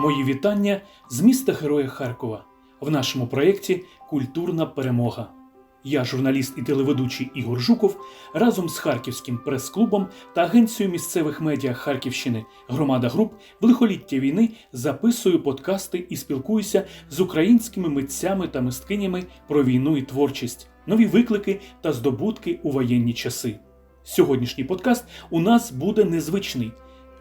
Мої вітання з міста Героя Харкова в нашому проєкті Культурна перемога. Я, журналіст і телеведучий Ігор Жуков, разом з Харківським прес-клубом та агенцією місцевих медіа Харківщини Громада груп в лихоліття війни записую подкасти і спілкуюся з українськими митцями та мисткинями про війну і творчість, нові виклики та здобутки у воєнні часи. Сьогоднішній подкаст у нас буде незвичний.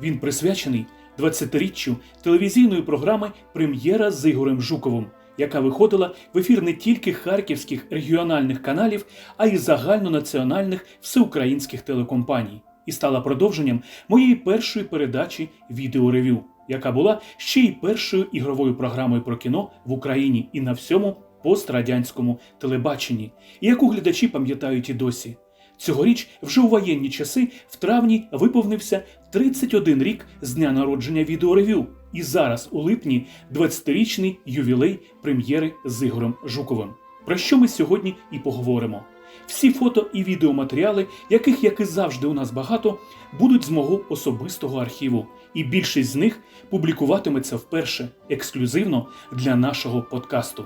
Він присвячений 20-річчю телевізійної програми Прем'єра з Ігорем Жуковим, яка виходила в ефір не тільки харківських регіональних каналів, а й загальнонаціональних всеукраїнських телекомпаній, і стала продовженням моєї першої передачі відеоревю, яка була ще й першою ігровою програмою про кіно в Україні і на всьому пострадянському телебаченні, яку глядачі пам'ятають і досі. Цьогоріч, вже у воєнні часи, в травні виповнився 31 рік з дня народження відеоревю. І зараз, у липні, 20-річний ювілей прем'єри з Ігорем Жуковим. Про що ми сьогодні і поговоримо. Всі фото і відеоматеріали, яких, як і завжди, у нас багато, будуть з мого особистого архіву, і більшість з них публікуватиметься вперше ексклюзивно для нашого подкасту.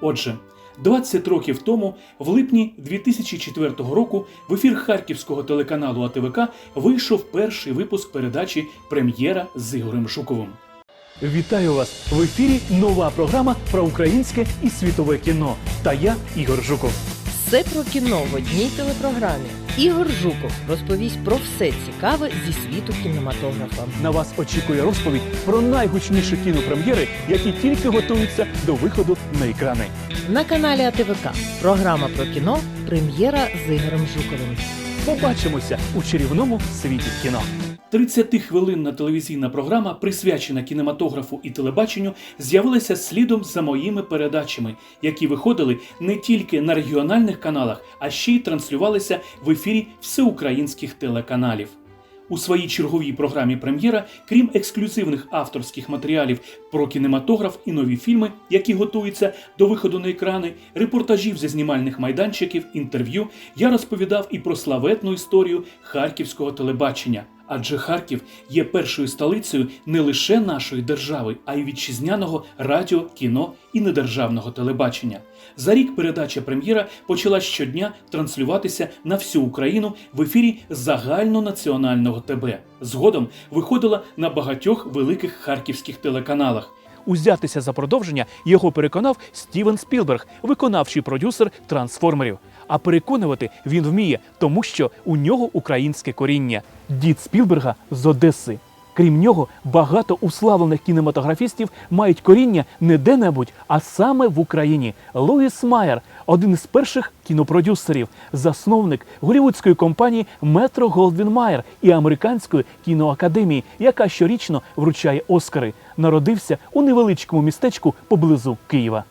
Отже, 20 років тому, в липні 2004 року, в ефір харківського телеканалу АТВК вийшов перший випуск передачі Прем'єра з Ігорем Жуковим. Вітаю вас в ефірі. Нова програма про українське і світове кіно. Та я Ігор Жуков. Все про кіно в одній телепрограмі. Ігор Жуков розповість про все цікаве зі світу кінематографа. На вас очікує розповідь про найгучніші кінопрем'єри, які тільки готуються до виходу на екрани. На каналі АТВК. Програма про кіно. Прем'єра з Ігорем Жуковим. Побачимося у чарівному світі кіно. 30-хвилинна телевізійна програма, присвячена кінематографу і телебаченню, з'явилася слідом за моїми передачами, які виходили не тільки на регіональних каналах, а ще й транслювалися в ефірі всеукраїнських телеканалів. У своїй черговій програмі прем'єра, крім ексклюзивних авторських матеріалів про кінематограф і нові фільми, які готуються до виходу на екрани, репортажів зі знімальних майданчиків, інтерв'ю, я розповідав і про славетну історію харківського телебачення. Адже Харків є першою столицею не лише нашої держави, а й вітчизняного радіо, кіно і недержавного телебачення. За рік передача прем'єра почала щодня транслюватися на всю Україну в ефірі загальнонаціонального ТБ. Згодом виходила на багатьох великих харківських телеканалах. Узятися за продовження його переконав Стівен Спілберг, виконавчий продюсер трансформерів. А переконувати він вміє, тому що у нього українське коріння. Дід Спілберга з Одеси. Крім нього, багато уславлених кінематографістів мають коріння не де-небудь, а саме в Україні. Луїс Майер, один із перших кінопродюсерів, засновник голівудської компанії Метро Голдвін Майер і американської кіноакадемії, яка щорічно вручає Оскари, народився у невеличкому містечку поблизу Києва.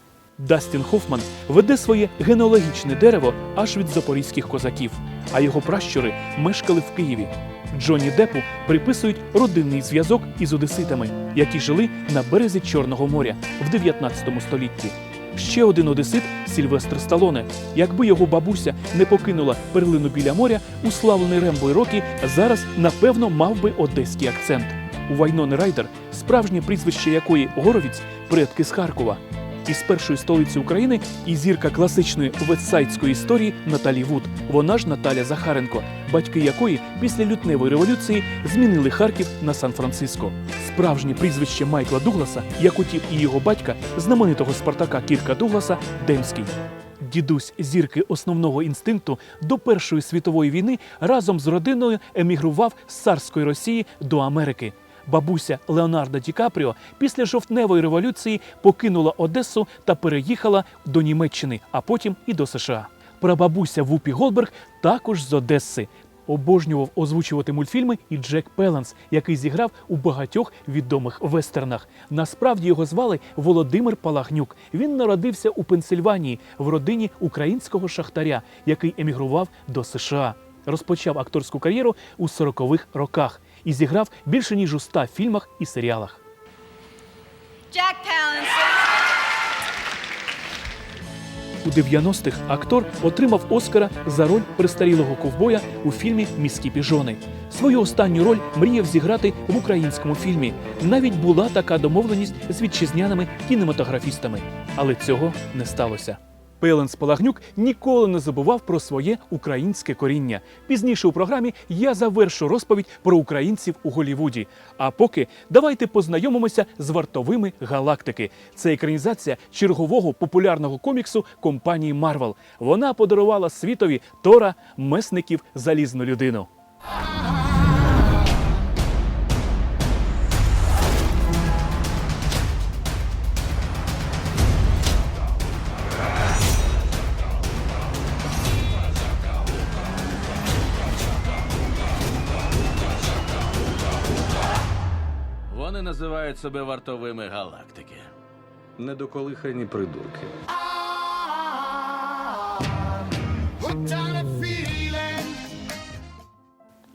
Дастін Хофман веде своє генеалогічне дерево аж від запорізьких козаків, а його пращури мешкали в Києві. Джонні Депу приписують родинний зв'язок із одеситами, які жили на березі Чорного моря в 19 столітті. Ще один одесит Сільвестр Сталоне. Якби його бабуся не покинула перлину біля моря, уславлений Рембо Рокі зараз напевно мав би одеський акцент. У Вайнони Райдер, справжнє прізвище якої Горовіць, предки з Харкова. Із першої столиці України і зірка класичної вестсайдської історії Наталі Вуд. Вона ж Наталя Захаренко, батьки якої після лютневої революції змінили Харків на Сан-Франциско. Справжнє прізвище Майкла Дугласа, як утім і його батька, знаменитого Спартака Кірка Дугласа, Демський. Дідусь зірки основного інстинкту до Першої світової війни разом з родиною емігрував з царської Росії до Америки. Бабуся Леонардо Ді Капріо після жовтневої революції покинула Одесу та переїхала до Німеччини, а потім і до США. Прабабуся Вупі Голберг також з Одеси. Обожнював озвучувати мультфільми і Джек Пеленс, який зіграв у багатьох відомих вестернах. Насправді його звали Володимир Палагнюк. Він народився у Пенсильванії в родині українського шахтаря, який емігрував до США. Розпочав акторську кар'єру у 40-х роках і зіграв більше ніж у ста фільмах і серіалах. Jack. У 90-х актор отримав Оскара за роль престарілого ковбоя у фільмі Міські піжони. Свою останню роль мріяв зіграти в українському фільмі. Навіть була така домовленість з вітчизняними кінематографістами, але цього не сталося. Пелен Спалагнюк ніколи не забував про своє українське коріння. Пізніше у програмі я завершу розповідь про українців у Голівуді. А поки давайте познайомимося з вартовими галактики. Це екранізація чергового популярного коміксу компанії Марвел. Вона подарувала світові Тора месників залізну людину. Називають себе вартовими галактики. Недоколихані придурки.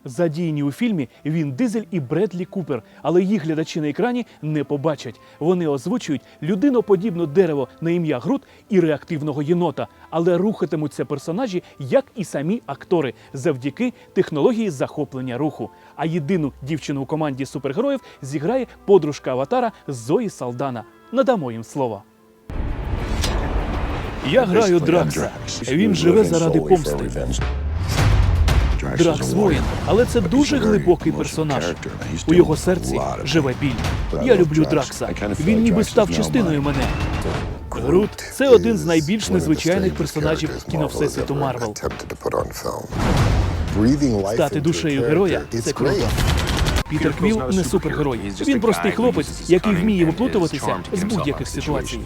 Задіяні у фільмі він Дизель і Бредлі Купер, але їх глядачі на екрані не побачать. Вони озвучують людиноподібне дерево на ім'я Грут і реактивного єнота, але рухатимуться персонажі, як і самі актори, завдяки технології захоплення руху. А єдину дівчину у команді супергероїв зіграє подружка аватара Зої Салдана. Надамо їм слово. Я граю Дракса. Він живе заради помсти. Дракс воїн, але це дуже глибокий персонаж. У його серці живе біль. Я люблю Дракса. Він ніби став частиною мене. Грут це один з найбільш незвичайних персонажів кіновсесвіту Марвел. Стати душею героя це круто. Пітер Квіл не супергерой. Він простий хлопець, який вміє виплутуватися з будь-яких ситуацій.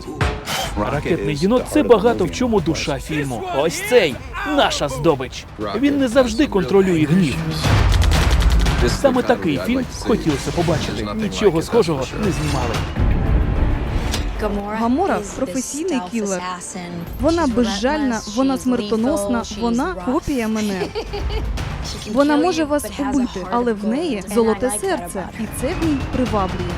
Ракетний єнот це багато в чому душа фільму. Ось цей наша здобич. Він не завжди контролює гнів. Саме такий фільм хотілося побачити. Нічого схожого не знімали. Гамора професійний кілер. Вона безжальна, вона смертоносна, вона копія мене. Вона може вас убити, але в неї золоте серце, і це в ній приваблює.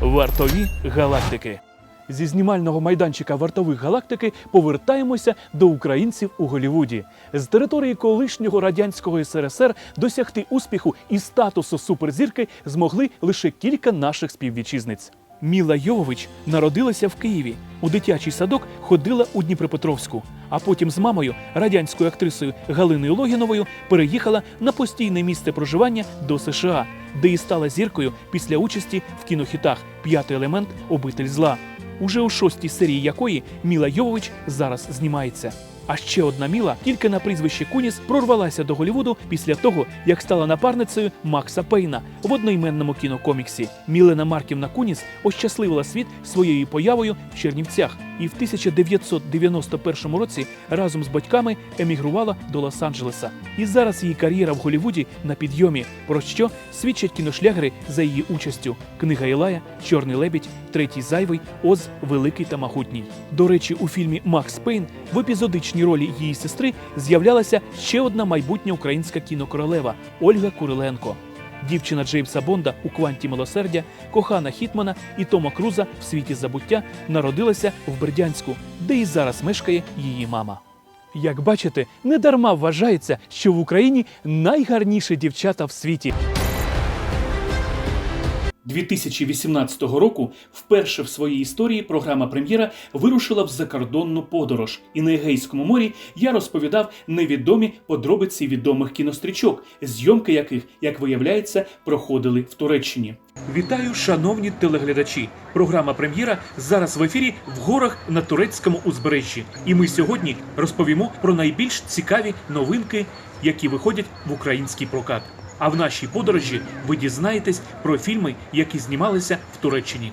Вартові галактики. Зі знімального майданчика вартових галактики повертаємося до українців у Голівуді. З території колишнього радянського СРСР досягти успіху і статусу суперзірки змогли лише кілька наших співвітчизниць. Міла Йовович народилася в Києві. У дитячий садок ходила у Дніпропетровську, а потім з мамою, радянською актрисою Галиною Логіновою, переїхала на постійне місце проживання до США, де і стала зіркою після участі в кінохітах П'ятий елемент обитель зла, уже у шостій серії якої Міла Йовович зараз знімається. А ще одна Міла, тільки на прізвище Куніс, прорвалася до Голівуду після того, як стала напарницею Макса Пейна в одноіменному кінокоміксі. Мілена Марківна Куніс ощасливила світ своєю появою в Чернівцях і в 1991 році разом з батьками емігрувала до Лос-Анджелеса. І зараз її кар'єра в Голівуді на підйомі, про що свідчать кіношлягери за її участю: книга Ілая, Чорний лебідь, Третій зайвий, Оз, Великий та Могутній. До речі, у фільмі Макс Пейн в епізодичній ролі її сестри з'являлася ще одна майбутня українська кінокоролева Ольга Куриленко. Дівчина Джеймса Бонда у кванті милосердя, кохана Хітмана і Тома Круза в світі забуття народилася в Бердянську, де і зараз мешкає її мама. Як бачите, недарма вважається, що в Україні найгарніші дівчата в світі. 2018 року вперше в своїй історії програма Прем'єра вирушила в закордонну подорож, і на Егейському морі я розповідав невідомі подробиці відомих кінострічок, зйомки яких, як виявляється, проходили в Туреччині. Вітаю, шановні телеглядачі! Програма Прем'єра зараз в ефірі в горах на турецькому узбережжі. І ми сьогодні розповімо про найбільш цікаві новинки, які виходять в український прокат. А в нашій подорожі ви дізнаєтесь про фільми, які знімалися в Туреччині.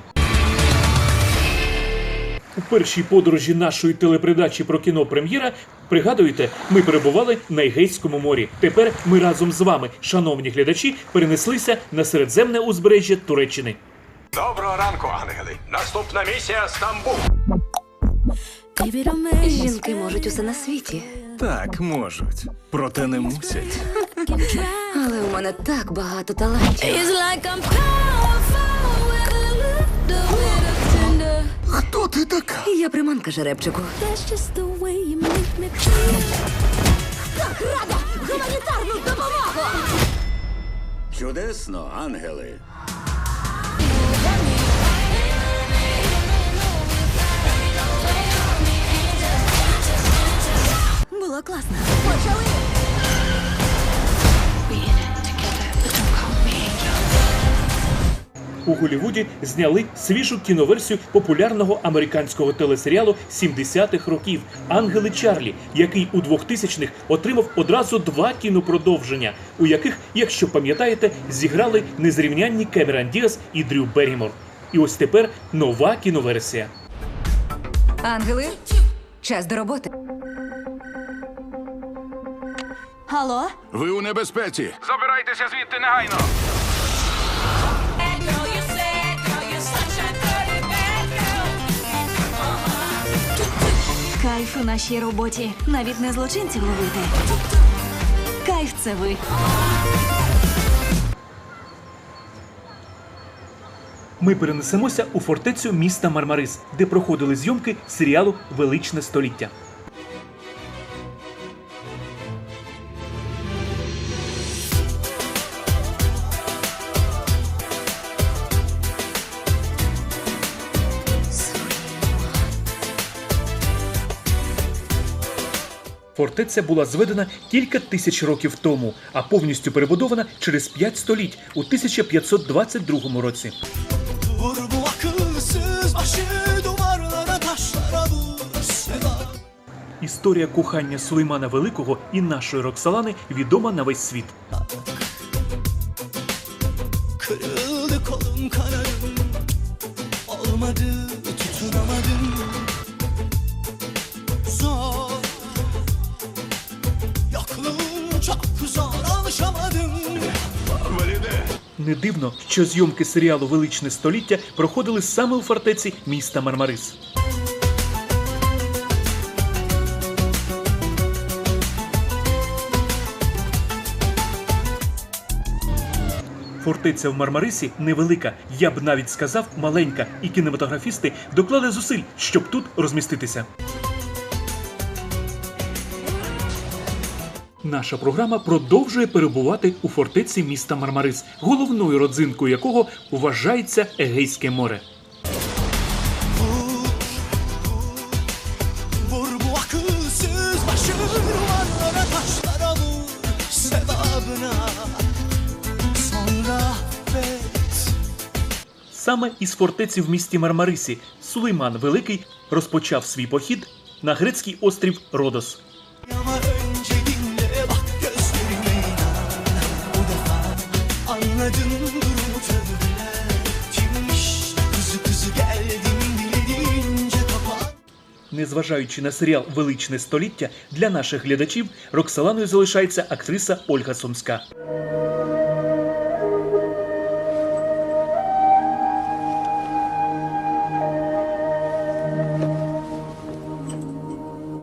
У першій подорожі нашої телепередачі про кіно прем'єра пригадуєте, ми перебували на Егейському морі. Тепер ми разом з вами, шановні глядачі, перенеслися на середземне узбережжя Туреччини. Доброго ранку, ангели. Наступна місія Стамбул. Жінки можуть усе на світі, Так, можуть, проте не мусять. Але у мене так багато талантів. Хто ти така? Я приманка жеребчику. Так, рада! Гуманітарну допомогу! Чудесно, ангели. Було класно. У Голлівуді зняли свіжу кіноверсію популярного американського телесеріалу 70-х років Ангели Чарлі, який у 2000-х отримав одразу два кінопродовження, у яких, якщо пам'ятаєте, зіграли незрівнянні Кемерон Діас і Дрю Беррімор. І ось тепер нова кіноверсія. Ангели, час до роботи. Алло? Ви у небезпеці. Забирайтеся звідти негайно. Кайф у нашій роботі. Навіть не злочинців ловити. Кайф це ви. Ми перенесемося у фортецю міста Мармарис, де проходили зйомки серіалу Величне століття. Фортеця була зведена кілька тисяч років тому, а повністю перебудована через п'ять століть у 1522 році. Історія кохання Сулеймана Великого і нашої Роксалани відома на весь світ. Kırıldı kolum kanadım Olmadı zor alışamadım Не дивно, що зйомки серіалу Величне століття проходили саме у фортеці міста Мармарис. Фортеця в Мармарисі невелика, я б навіть сказав маленька, і кінематографісти доклали зусиль, щоб тут розміститися. Наша програма продовжує перебувати у фортеці міста Мармарис, головною родзинкою якого вважається Егейське море. Саме із фортеці в місті Мармарисі Сулейман Великий розпочав свій похід на грецький острів Родос. Незважаючи на серіал Величне століття, для наших глядачів Роксоланою залишається актриса Ольга Сумська.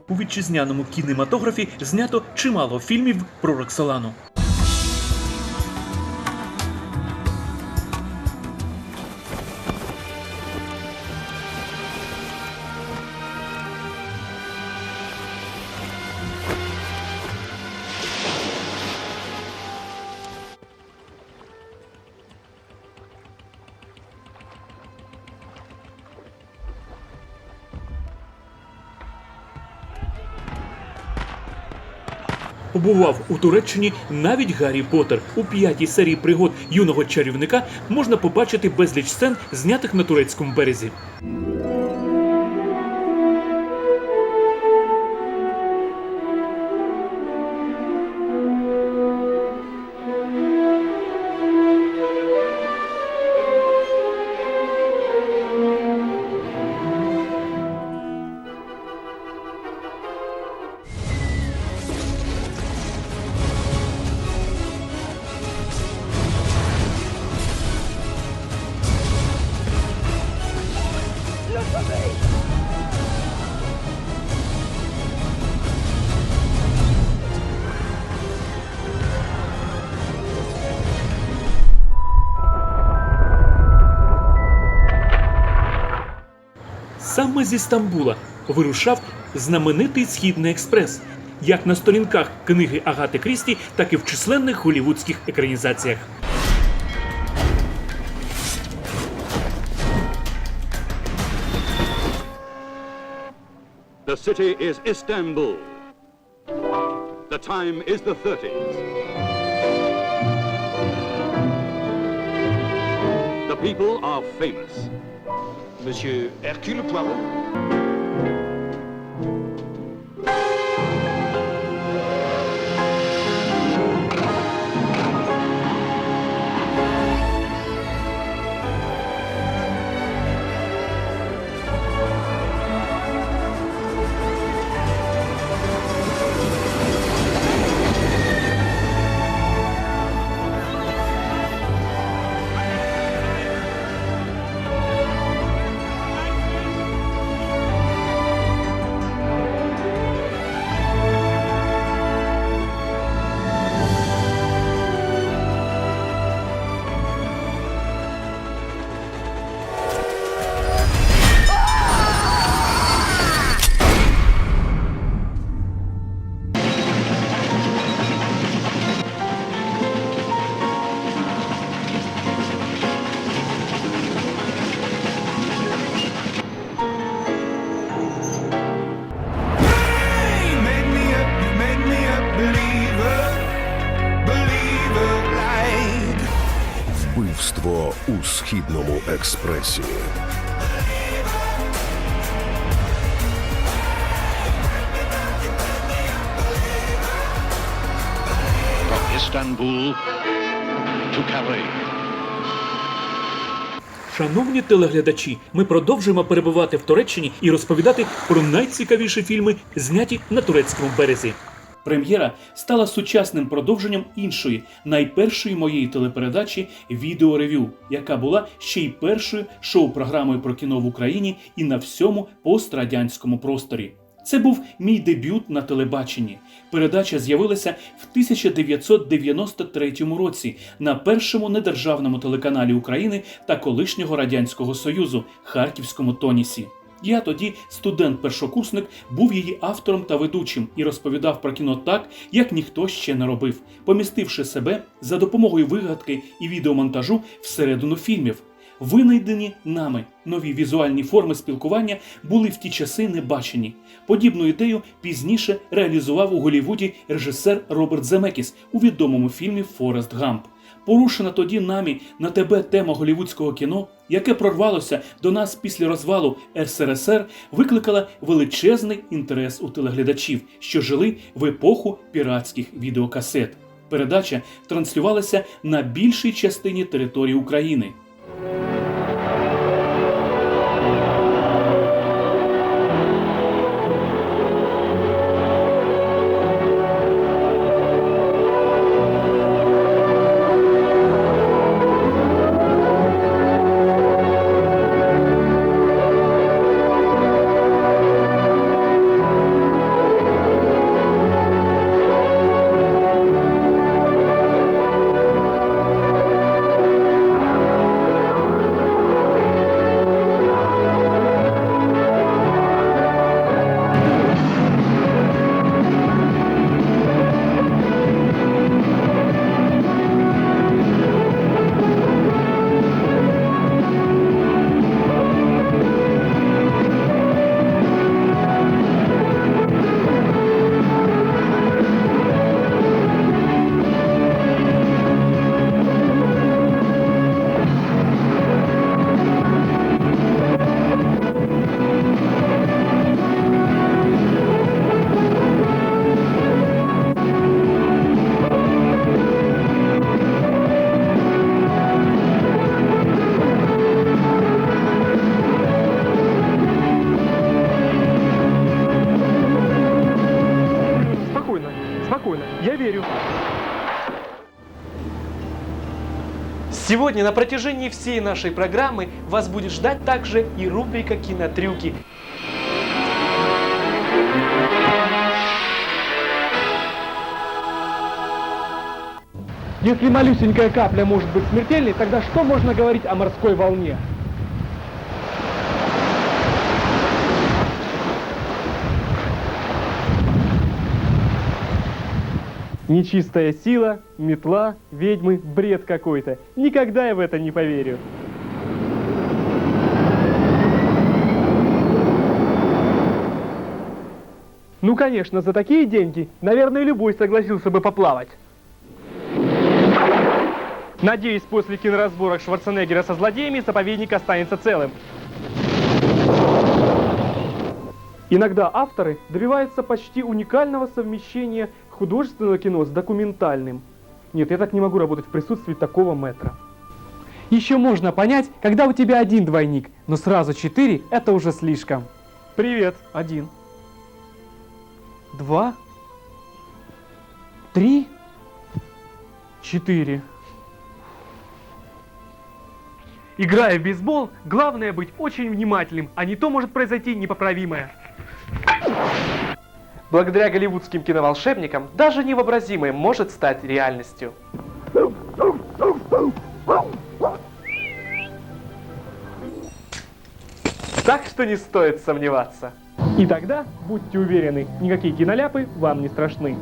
У вітчизняному кінематографі знято чимало фільмів про Роксолану. Побував у Туреччині навіть Гаррі Поттер. У п'ятій серії пригод юного чарівника можна побачити безліч сцен, знятих на турецькому березі. Саме зі Стамбула вирушав знаменитий Східний експрес, як на сторінках книги Агати Крісті, так і в численних голівудських екранізаціях. The city is Istanbul. The time is the 30s. The people are famous. Monsieur Hercule Poirot From Istanbul. Шановні телеглядачі, ми продовжуємо перебувати в Туреччині і розповідати про найцікавіші фільми, зняті на турецькому березі. Прем'єра стала сучасним продовженням іншої, найпершої моєї телепередачі Відеоревю, яка була ще й першою шоу-програмою про кіно в Україні і на всьому пострадянському просторі. Це був мій дебют на телебаченні. Передача з'явилася в 1993 році на першому недержавному телеканалі України та колишнього радянського союзу Харківському Тонісі. Я тоді, студент-першокурсник, був її автором та ведучим і розповідав про кіно так, як ніхто ще не робив, помістивши себе за допомогою вигадки і відеомонтажу всередину фільмів. Винайдені нами нові візуальні форми спілкування були в ті часи не бачені. Подібну ідею пізніше реалізував у Голлівуді режисер Роберт Земекіс у відомому фільмі Форест Гамп. Порушена тоді нами на тебе тема голівудського кіно, яке прорвалося до нас після розвалу СРСР, викликала величезний інтерес у телеглядачів, що жили в епоху піратських відеокасет. Передача транслювалася на більшій частині території України. Сегодня на протяжении всей нашей программы вас будет ждать также и рубрика «Кинотрюки». Если малюсенькая капля может быть смертельной, тогда что можно говорить о морской волне? Нечистая сила, метла, ведьмы, бред какой-то. Никогда я в это не поверю. Ну, конечно, за такие деньги, наверное, любой согласился бы поплавать. Надеюсь, после киноразборок Шварценеггера со злодеями заповедник останется целым. Иногда авторы добиваются почти уникального совмещения художественного кино с документальным. Нет, я так не могу работать в присутствии такого метра. Еще можно понять, когда у тебя один двойник, но сразу четыре – это уже слишком. Привет, один. Два. Три. Четыре. Играя в бейсбол, главное быть очень внимательным, а не то может произойти непоправимое. Благодаря голливудским киноволшебникам даже невообразимое может стать реальностью. Так что не стоит сомневаться. И тогда, будьте уверены, никакие киноляпы вам не страшны.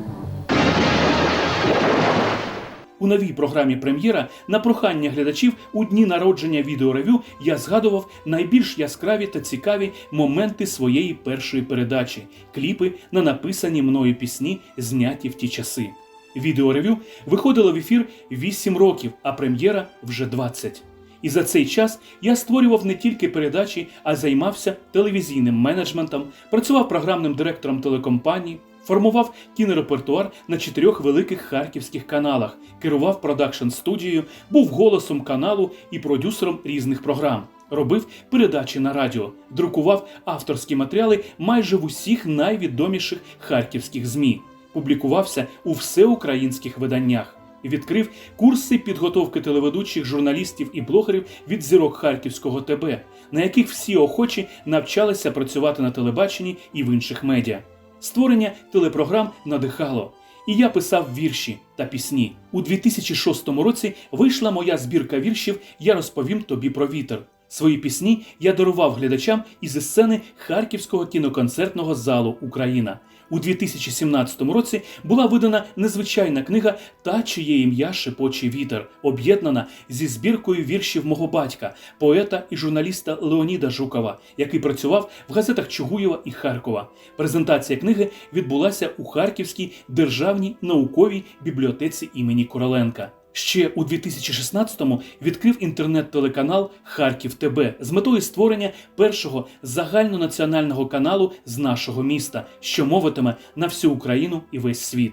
У новій програмі Прем'єра на прохання глядачів у дні народження відеоревю я згадував найбільш яскраві та цікаві моменти своєї першої передачі кліпи на написані мною пісні, зняті в ті часи. Відеоревю виходило в ефір 8 років, а прем'єра вже 20. І за цей час я створював не тільки передачі, а займався телевізійним менеджментом, працював програмним директором телекомпаній, формував кінорепертуар на чотирьох великих харківських каналах, керував продакшн студією, був голосом каналу і продюсером різних програм. Робив передачі на радіо, друкував авторські матеріали майже в усіх найвідоміших харківських ЗМІ, публікувався у всеукраїнських виданнях. Відкрив курси підготовки телеведучих журналістів і блогерів від зірок Харківського ТБ, на яких всі охочі навчалися працювати на телебаченні і в інших медіа. Створення телепрограм надихало. І я писав вірші та пісні. У 2006 році вийшла моя збірка віршів Я розповім тобі про вітер. Свої пісні я дарував глядачам із сцени Харківського кіноконцертного залу Україна. У 2017 році була видана незвичайна книга Та чиє ім'я шепоче вітер, об'єднана зі збіркою віршів мого батька, поета і журналіста Леоніда Жукова, який працював в газетах Чугуєва і Харкова. Презентація книги відбулася у Харківській державній науковій бібліотеці імені Короленка. Ще у 2016-му відкрив інтернет-телеканал Харків ТБ з метою створення першого загальнонаціонального каналу з нашого міста, що мовитиме на всю Україну і весь світ.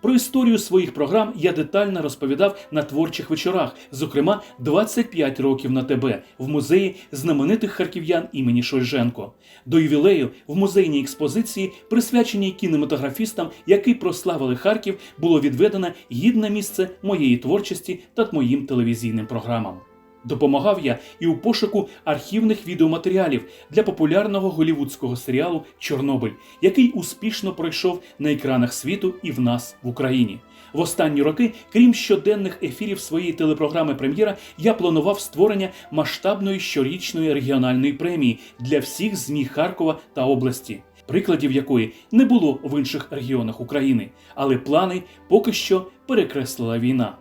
Про історію своїх програм я детально розповідав на творчих вечорах, зокрема 25 років на тебе в музеї знаменитих харків'ян імені Шойженко. До ювілею в музейній експозиції, присвяченій кінематографістам, які прославили Харків, було відведено гідне місце моєї творчості та моїм телевізійним програмам. Допомагав я і у пошуку архівних відеоматеріалів для популярного голівудського серіалу Чорнобиль, який успішно пройшов на екранах світу і в нас в Україні. В останні роки, крім щоденних ефірів своєї телепрограми Прем'єра, я планував створення масштабної щорічної регіональної премії для всіх ЗМІ Харкова та області. Прикладів якої не було в інших регіонах України, але плани поки що перекреслила війна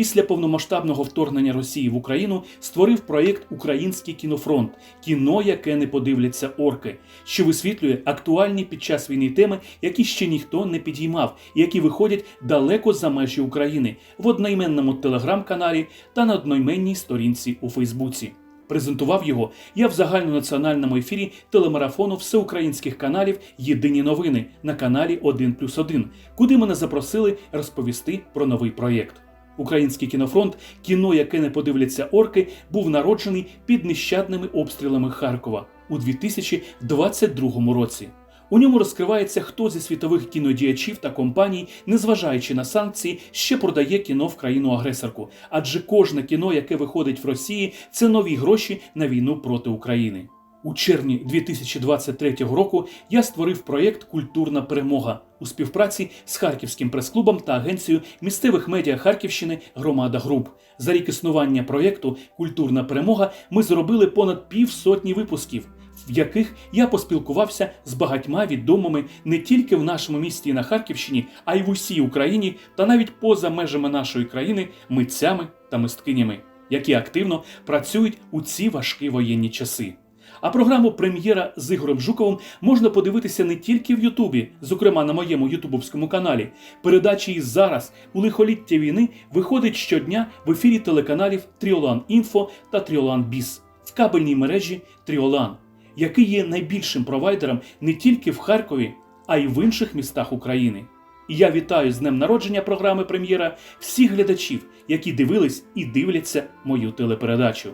після повномасштабного вторгнення Росії в Україну створив проєкт Український кінофронт кіно, яке не подивляться орки, що висвітлює актуальні під час війни теми, які ще ніхто не підіймав, і які виходять далеко за межі України в одноіменному телеграм-каналі та на одноіменній сторінці у Фейсбуці. Презентував його я в загальнонаціональному ефірі телемарафону всеукраїнських каналів Єдині новини на каналі 1+,1, куди мене запросили розповісти про новий проєкт. Український кінофронт, кіно, яке не подивляться орки, був народжений під нещадними обстрілами Харкова у 2022 році. У ньому розкривається, хто зі світових кінодіячів та компаній, незважаючи на санкції, ще продає кіно в країну-агресорку. Адже кожне кіно, яке виходить в Росії, це нові гроші на війну проти України. У червні 2023 року я створив проєкт Культурна перемога у співпраці з Харківським прес-клубом та агенцією місцевих медіа Харківщини Громада Груп. За рік існування проєкту Культурна перемога ми зробили понад півсотні випусків. в яких я поспілкувався з багатьма відомими не тільки в нашому місті на Харківщині, а й в усій Україні та навіть поза межами нашої країни митцями та мисткинями, які активно працюють у ці важкі воєнні часи. А програму Прем'єра з Ігорем Жуковим можна подивитися не тільки в Ютубі, зокрема на моєму ютубовському каналі. Передачі і зараз у лихоліття війни виходить щодня в ефірі телеканалів Тріолан Інфо та Тріолан Біс в кабельній мережі Тріолан, який є найбільшим провайдером не тільки в Харкові, а й в інших містах України. І я вітаю з днем народження програми Прем'єра всіх глядачів, які дивились і дивляться мою телепередачу.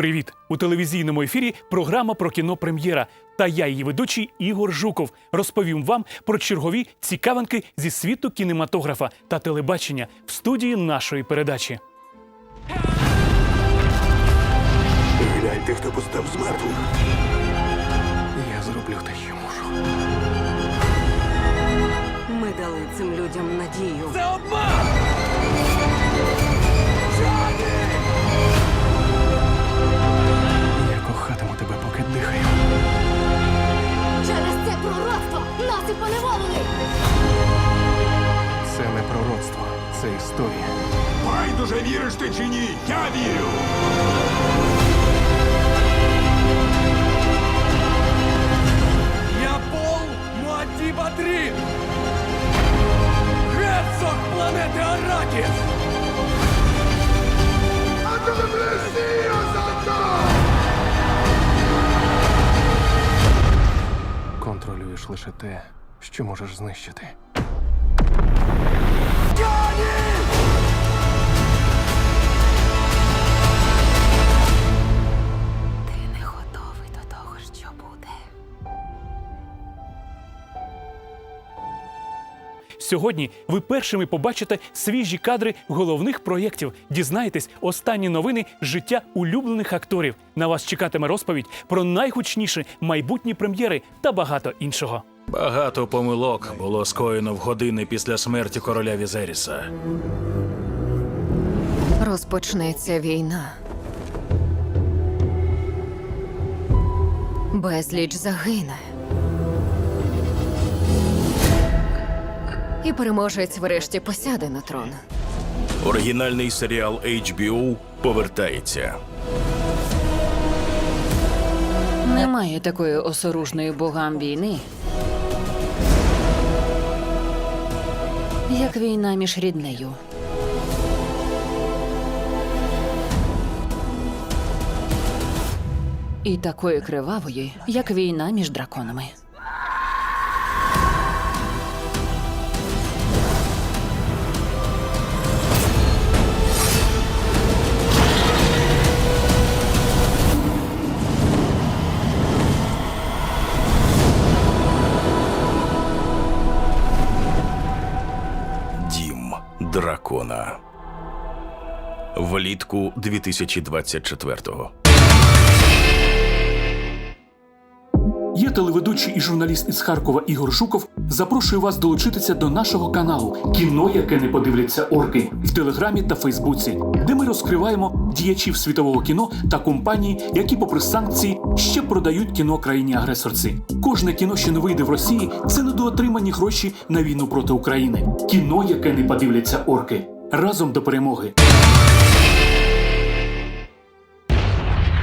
Привіт! У телевізійному ефірі програма про кіно Прем'єра. Та я, її ведучий Ігор Жуков, розповім вам про чергові цікавинки зі світу кінематографа та телебачення в студії нашої передачі. Гляньте, хто постав з мертвих. Я зроблю те, що можу. Ми дали цим людям надію. Це обман! Це історія. Байдуже віриш ти чи ні? Я вірю! Я Пол Муаддіб-Адрін! Герцог планети Аракіс! Контролюєш лише те, що можеш знищити. Ти не готовий до того, що буде. Сьогодні ви першими побачите свіжі кадри головних проєктів, дізнаєтесь останні новини життя улюблених акторів. На вас чекатиме розповідь про найгучніші майбутні прем'єри та багато іншого. Багато помилок було скоєно в години після смерті короля Візеріса. Розпочнеться війна. Безліч загине. І переможець врешті посяде на трон. Оригінальний серіал HBO повертається. Немає такої осоружної богам війни, як війна між ріднею. І такої кривавої, як війна між драконами. Дракона. Влітку 2024-го. Я телеведучий і журналіст із Харкова Ігор Жуков. Запрошую вас долучитися до нашого каналу Кіно, яке не подивляться орки в Телеграмі та Фейсбуці, де ми розкриваємо діячів світового кіно та компанії, які, попри санкції, ще продають кіно країні агресорці. Кожне кіно, що не вийде в Росії, це недоотримані гроші на війну проти України. Кіно, яке не подивляться орки. Разом до перемоги.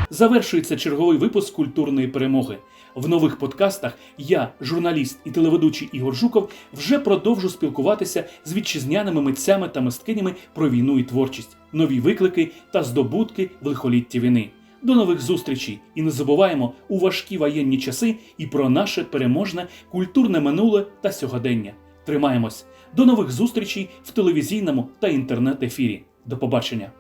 Завершується черговий випуск культурної перемоги. В нових подкастах я, журналіст і телеведучий Ігор Жуков, вже продовжу спілкуватися з вітчизняними митцями та мисткинями про війну і творчість, нові виклики та здобутки в лихолітті війни. До нових зустрічей і не забуваємо у важкі воєнні часи і про наше переможне культурне минуле та сьогодення. Тримаємось. До нових зустрічей в телевізійному та інтернет-ефірі. До побачення.